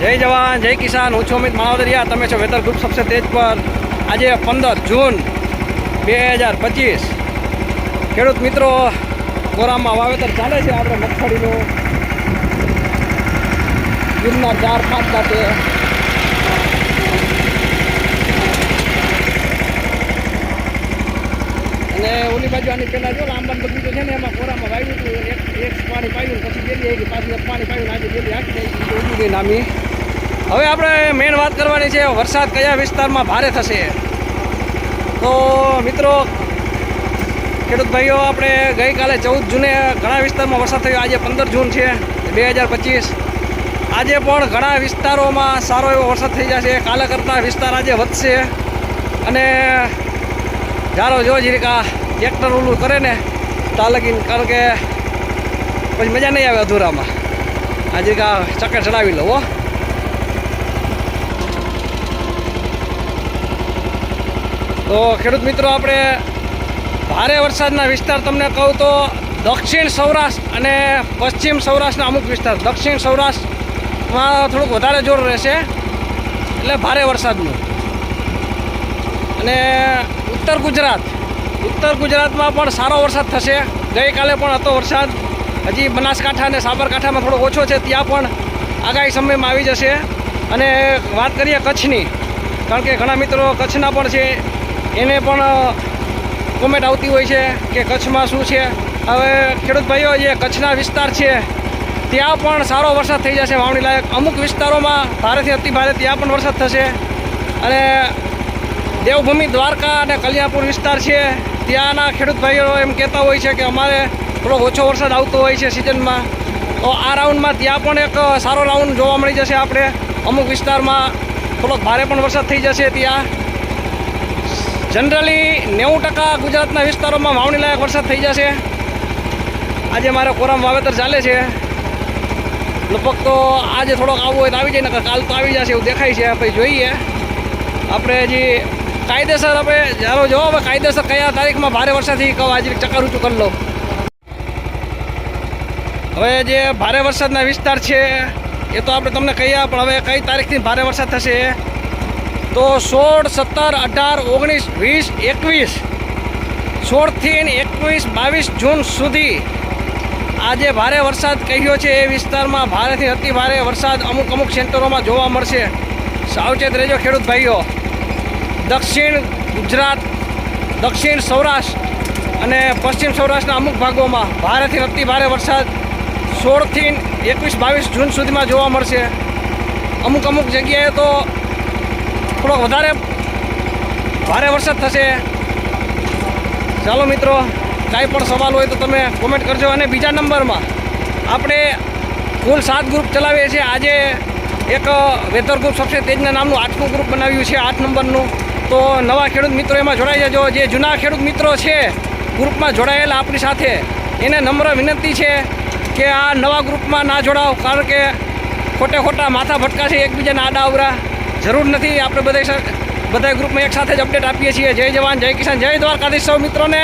જય જવાન, જય કિસાન. હું છું અમિત માણાવદરિયા તમે છો વેધર ગ્રુપ સબસે તેજ પર. આજે પંદર જૂન બે હજાર પચીસ. ખેડૂત મિત્રો કોરામાં વાવેતર ચાલે છે. આપણે મગફળીનું જૂનના ચાર પાંચ સાથે અને ઓલી બાજુ આની પહેલાં જો લાંબા બગીચો છે ને એમાં કોરામાં વાવ્યું હતું. એક એક પાણી પાડ્યું પછી ગેલી આવી. પાછી પાણી પાડ્યું આજે ગેલી આખી થઈ ઉગી ગઈ નામી. હવે આપણે મેઇન વાત કરવાની છે, વરસાદ કયા વિસ્તારમાં ભારે થશે? તો મિત્રો, ખેડૂત ભાઈઓ, આપણે ગઈકાલે ચૌદ જૂને ઘણા વિસ્તારમાં વરસાદ થયો. આજે પંદર જૂન છે, બે હજાર પચીસ. આજે પણ ઘણા વિસ્તારોમાં સારો એવો વરસાદ થઈ જશે. કાલે કરતાં વિસ્તાર આજે વધશે. અને જારો જો જીરીકા ટ્રેક્ટર ઓલું કરે ને તાલકીન કારણ કે પછી મજા નહીં આવે અધૂરામાં. આજે કા ચક્કર ચડાવી લો, હો. તો ખેડૂત મિત્રો, આપણે ભારે વરસાદના વિસ્તાર તમને કહું તો દક્ષિણ સૌરાષ્ટ્ર અને પશ્ચિમ સૌરાષ્ટ્રના અમુક વિસ્તાર. દક્ષિણ સૌરાષ્ટ્રમાં થોડુંક વધારે જોર રહેશે, એટલે ભારે વરસાદનું. અને ઉત્તર ગુજરાત, ઉત્તર ગુજરાતમાં પણ સારો વરસાદ થશે. ગઈકાલે પણ હતો વરસાદ. હજી બનાસકાંઠા અને સાબરકાંઠામાં થોડો ઓછો છે, ત્યાં પણ આગાહી સમયમાં આવી જશે. અને વાત કરીએ કચ્છની, કારણ કે ઘણા મિત્રો કચ્છના પણ છે એને પણ કોમેન્ટ આવતી હોય છે કે કચ્છમાં શું છે. હવે ખેડૂત ભાઈઓ, જે કચ્છના વિસ્તાર છે, ત્યાં પણ સારો વરસાદ થઈ જશે વાવણી લાયક. અમુક વિસ્તારોમાં ભારેથી અતિ ભારે ત્યાં પણ વરસાદ થશે. અને દેવભૂમિ, દ્વારકા અને કલ્યાણપુર વિસ્તાર છે, ત્યાંના ખેડૂત ભાઈઓ એમ કહેતા હોય છે કે અમારે થોડો ઓછો વરસાદ આવતો હોય છે સિઝનમાં. તો આ રાઉન્ડમાં ત્યાં પણ એક સારો રાઉન્ડ જોવા મળી જશે આપણે. અમુક વિસ્તારમાં થોડોક ભારે પણ વરસાદ થઈ જશે ત્યાં. જનરલી નેવું ટકા ગુજરાતના વિસ્તારોમાં વાવણી લાયક વરસાદ થઈ જશે. આજે મારે કોરામ વાવેતર ચાલે છે. લગભગ તો આજે થોડોક આવવું હોય તો આવી જાય ને કાલ તો આવી જશે એવું દેખાય છે. પછી જોઈએ. આપણે હજી કાયદેસર આપણે જાણો જો હવે કાયદેસર કયા તારીખમાં ભારે વરસાદથી કહો આજે ચક્કર ઊંચું કરી લો. હવે જે ભારે વરસાદના વિસ્તાર છે, એ તો આપણે તમને કહીએ પણ હવે કઈ તારીખથી ભારે વરસાદ થશે? તો સોળ, સત્તર, અઢાર, ઓગણીસ, વીસ, એકવીસ, સોળથી એકવીસ, બાવીસ જૂન સુધી આજે ભારે વરસાદ કહ્યો છે એ વિસ્તારમાં ભારેથી અતિ ભારે વરસાદ અમુક અમુક સેન્ટરોમાં જોવા મળશે. સાવચેત રહેજો ખેડૂત ભાઈઓ. દક્ષિણ ગુજરાત, દક્ષિણ સૌરાષ્ટ્ર અને પશ્ચિમ સૌરાષ્ટ્રના અમુક ભાગોમાં ભારેથી અતિ ભારે વરસાદ સોળથી એકવીસ, બાવીસ જૂન સુધીમાં જોવા મળશે. અમુક અમુક જગ્યાએ તો થોડોક વધારે ભારે વરસાદ થશે. ચાલો મિત્રો, કાંઈ પણ સવાલ હોય તો તમે કોમેન્ટ કરજો અને બીજા નંબરમાં આપણે કુલ સાત ગ્રુપ ચલાવીએ છીએ. આજે એક વેધર ગ્રુપ સબસે તેજના નામનું આઠમું ગ્રુપ બનાવ્યું છે, આઠ નંબરનું. તો નવા ખેડૂત મિત્રો એમાં જોડાઈ જજો. જે જૂના ખેડૂત મિત્રો છે ગ્રુપમાં જોડાયેલા આપણી સાથે, એને નમ્ર વિનંતી છે કે આ નવા ગ્રુપમાં ના જોડાઓ કારણ કે ખોટે ખોટા માથા ભટકા છે એકબીજાના આડા અવરા. જરૂર નથી. આપણે બધા બધા ગ્રુપમાં એક સાથે જ અપડેટ આપીએ છીએ. જય જવાન, જય કિસાન, જય દ્વારકાધીશ સૌ મિત્રોને.